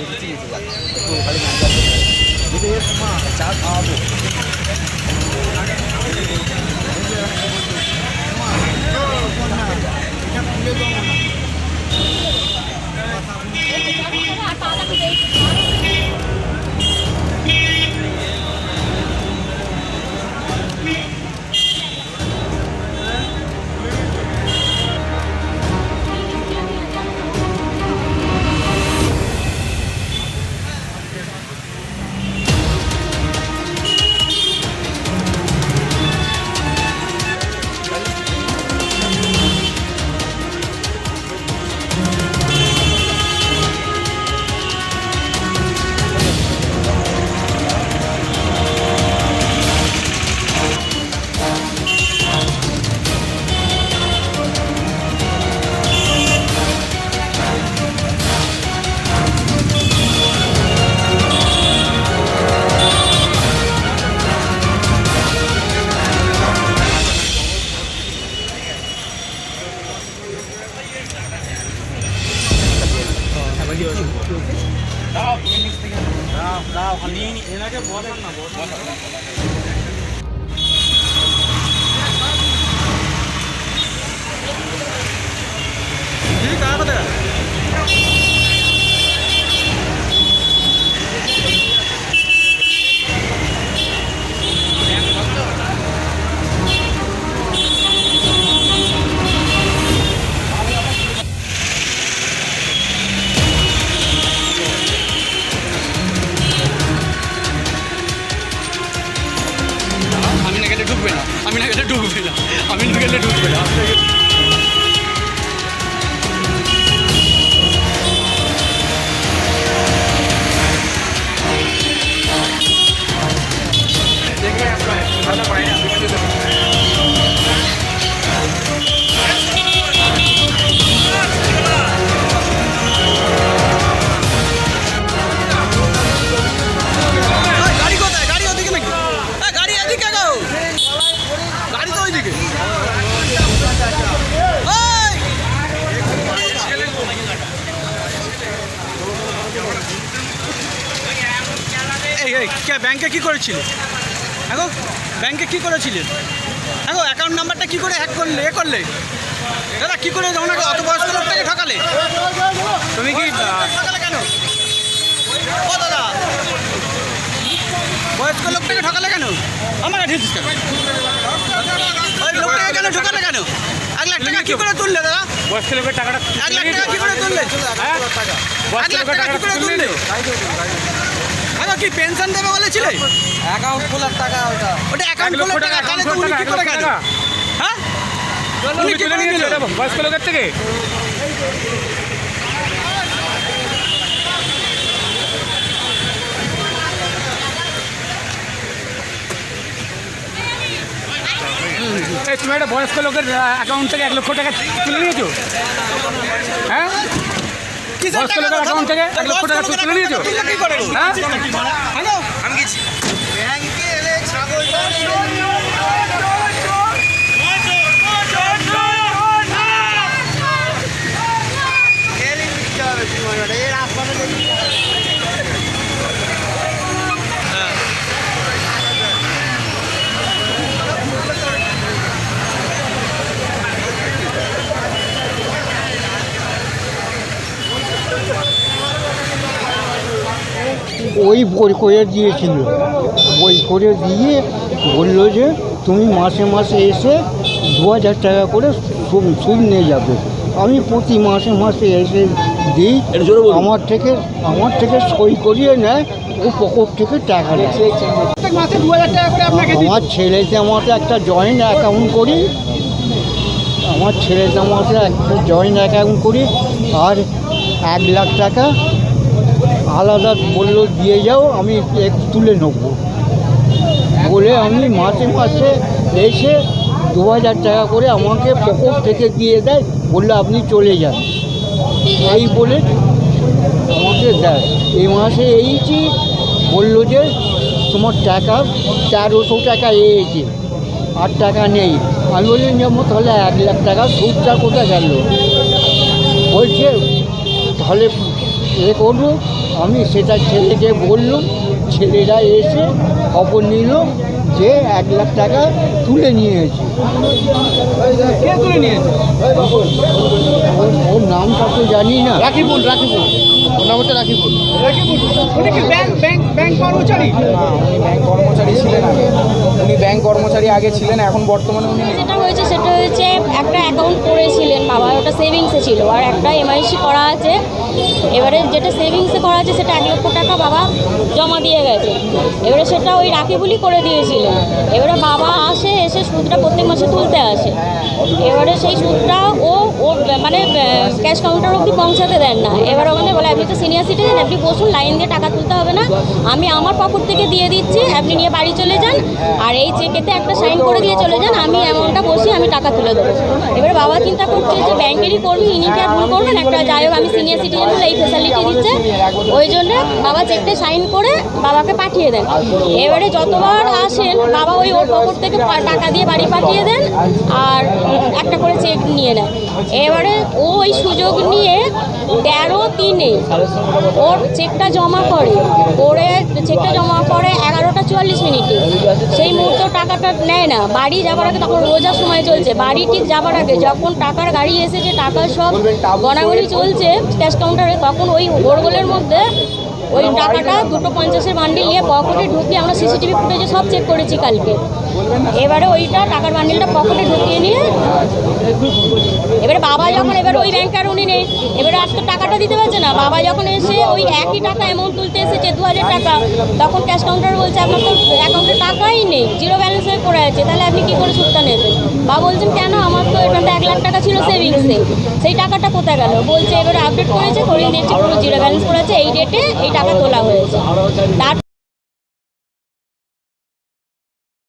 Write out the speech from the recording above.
দেখেছি এসে যাচ্ছে একটু খালি ম্যানেজার যদি এর মা চা খাওয়াবো আমি কে ব্যাংকে কি করেছিলে? এখন ব্যাংকে কি করেছিলেন এখন অ্যাকাউন্ট নাম্বারটা কি করে হ্যাক করলে এ করলে? দাদা কি করে ওনাকে অত বয়স্ক লোকটাকে ঠকালে? তুমি কি ঠকালে কেন ও দাদা বয়স্ক লোকটাকে ঠকালে কেন? আমার ঢেলছিস কেন? ওই লোকটাকে কেন ঠকালে কেন? এক লাখ টাকা কি করে তুললে দাদা? বয়স্ক লোকের টাকাটা এক লাখ টাকা কি করে তুললে? হ্যাঁ? এক লাখ টাকা কি করে তুললে? কি পেনশন দেবে বলেছিলে? অ্যাকাউন্ট খোলার টাকা ওটা। ওটা এক অ্যাকাউন্ট খোলার টাকা তাহলে অ্যাকাউন্ট তুমি কি করে গেল? হ্যাঁ? তুমি তুমি কি তুলে করে নিয়েছো দিলে? বয়স্ক লোকের থেকে। তুমি একটা বয়স্ক লোকের অ্যাকাউন্ট থেকে এক লক্ষ টাকা তুলে নিয়েছো? হ্যাঁ? কিসের বয়স্ক টাকা অ্যাকাউন্ট থেকে এক লক্ষ টাকা তুলে নিয়েছো? হ্যাঁ হ্যালো ব্যাংকে এলে ছাগলটা গেলে দিতে হবে জীবনটা এর হাসপাতালে ওই বই করে দিয়েছিল। বই করে দিয়ে বলল যে তুমি মাসে মাসে এসে দু হাজার টাকা করে সুদ সুদ নিয়ে যাবে। আমি প্রতি মাসে মাসে এসে দিই আমার থেকে আমার থেকে সই করিয়ে নেয় ও পকেট থেকে টাকা নেয়। মাসে দু হাজার টাকা করে আপনাকে আমার ছেলেতে আমাকে একটা জয়েন্ট অ্যাকাউন্ট করি। আমার ছেলেতে আমাকে একটা জয়েন্ট অ্যাকাউন্ট করি। আর এক লাখ টাকা আলাদা বলল দিয়ে যাও, আমি তুলে নেব। বলে আমি মাসে মাসে এসে দু হাজার টাকা করে আমাকে পকেট থেকে দিয়ে দেয়, বলল আপনি চলে যান। এই বলে আমাকে দেয়। এই মাসে এইছি বলল যে তোমার টাকা তেরোশো টাকা এসেছে, আর টাকা নেই। আমি বললাম যেমন তাহলে এক লাখ টাকা, সুদটা কোথায় গেল? বলছে, তাহলে এ করব আমি সেটা ছেলেকে বললুম ছেলেরা এসে খবর নিল যে এক লাখ টাকা তুলে নিয়েছে। কে তুলে নিয়েছে? ওর- নামটা তো জানি না। রাখিবুল রাখিবুল ওর নামটা হচ্ছে রাখিবুল উনি কি ব্যাংক ব্যাংক ব্যাংক কর্মচারী? ব্যাংক কর্মচারী ছিলেন আগে উনি ব্যাংক কর্মচারী আগে ছিলেন, এখন বর্তমানে উনি যেটা হয়েছে সেটা হয়েছে, একটা অ্যাকাউন্ট করেছিলেন বাবা, ওটা সেভিংসে ছিল। আর একটা এমআইসি করা আছে। এবারে যেটা সেভিংসে করা আছে, সেটা এক লক্ষ টাকা বাবা জমা দিয়ে গেছে। এবারে সেটা ওই রাখিবুলি করে দিয়েছিলেন এবারে বাবা আসে, এসে সুদটা প্রত্যেক মাসে তুলতে আসে। এবারে সেই সুদটা ও ওর মানে ক্যাশ কাউন্টার অবধি পৌঁছাতে দেন না। এবার ওখানে বলে, আপনি তো সিনিয়র সিটিজেন আপনি বসুন লাইন দিয়ে টাকা তুলতে হবে না। আমি আমার পকেট থেকে দিয়ে দিচ্ছি, আপনি নিয়ে বাড়ি চলে যান। আর এই চেকেতে একটা সাইন করে দিয়ে চলে যান, আমি অ্যামাউন্টটা বসি আমি টাকা তুলে দেবো। এবারে বাবা চিন্তা করছে যে ব্যাংকেরই কর্মী, ইনি কি ভুল করবেন? একটা যাই হোক, আমি সিনিয়র সিটিজেন বলে এই ফেসিলিটি দিচ্ছে। ওই জন্য বাবা চেকটা সাইন করে বাবাকে পাঠিয়ে দেন। এবারে যতবার আসেন, বাবা ওই ওর পকেট থেকে টাকা দিয়ে বাড়ি পাঠিয়ে দেন আর একটা করে চেক নিয়ে নেয় এবারে ওই সুযোগ নিয়ে তেরো তিনে ওর চেকটা জমা করে। করে চেকটা জমা করে এগারোটা চুয়াল্লিশ মিনিটে। সেই মুহূর্তে টাকাটা নেয় না। বাড়ি যাবার আগে তখন রোজার সময় চলছে। বাড়ি ঠিক যাবার আগে যখন টাকার গাড়ি এসেছে টাকা সব গণাগণি চলছে ক্যাশ কাউন্টারে তখন ওই গোলগোলের মধ্যে ওই টাকাটা দুটো পঞ্চাশের বান্ডিল নিয়ে পকেটে ঢুকিয়ে আমরা সিসিটিভি ফুটেজে সব চেক করেছি কালকে। এবারে ওইটা টাকার বান্ডিলটা পকেটে ঢুকিয়ে নিয়ে এবারে বাবা যখন, এবার ওই ব্যাংকার উনি নেই। এবারে আর তো টাকাটা দিতে পারছে না। বাবা যখন এসে ওই একই টাকা অ্যামাউন্ট তুলতে এসেছে দু হাজার টাকা, তখন ক্যাশ কাউন্টার বলছে, আপনার তো অ্যাকাউন্টে টাকাই নেই। জিরো ব্যালেন্স পড়ে আছে। তাহলে আপনি কী করে সুদটা নেবেন? বাবা বলছেন, কেন? আমার এখানটা এক লাখ টাকা ছিল সেভিংসে সেই টাকাটা কোথায় গেল? বলছে এবারে আপডেট করেছে করিয়ে দিয়েছে পুরো জিরো ব্যালেন্স করেছে, এই ডেটে এই টাকা তোলা হয়েছে। তার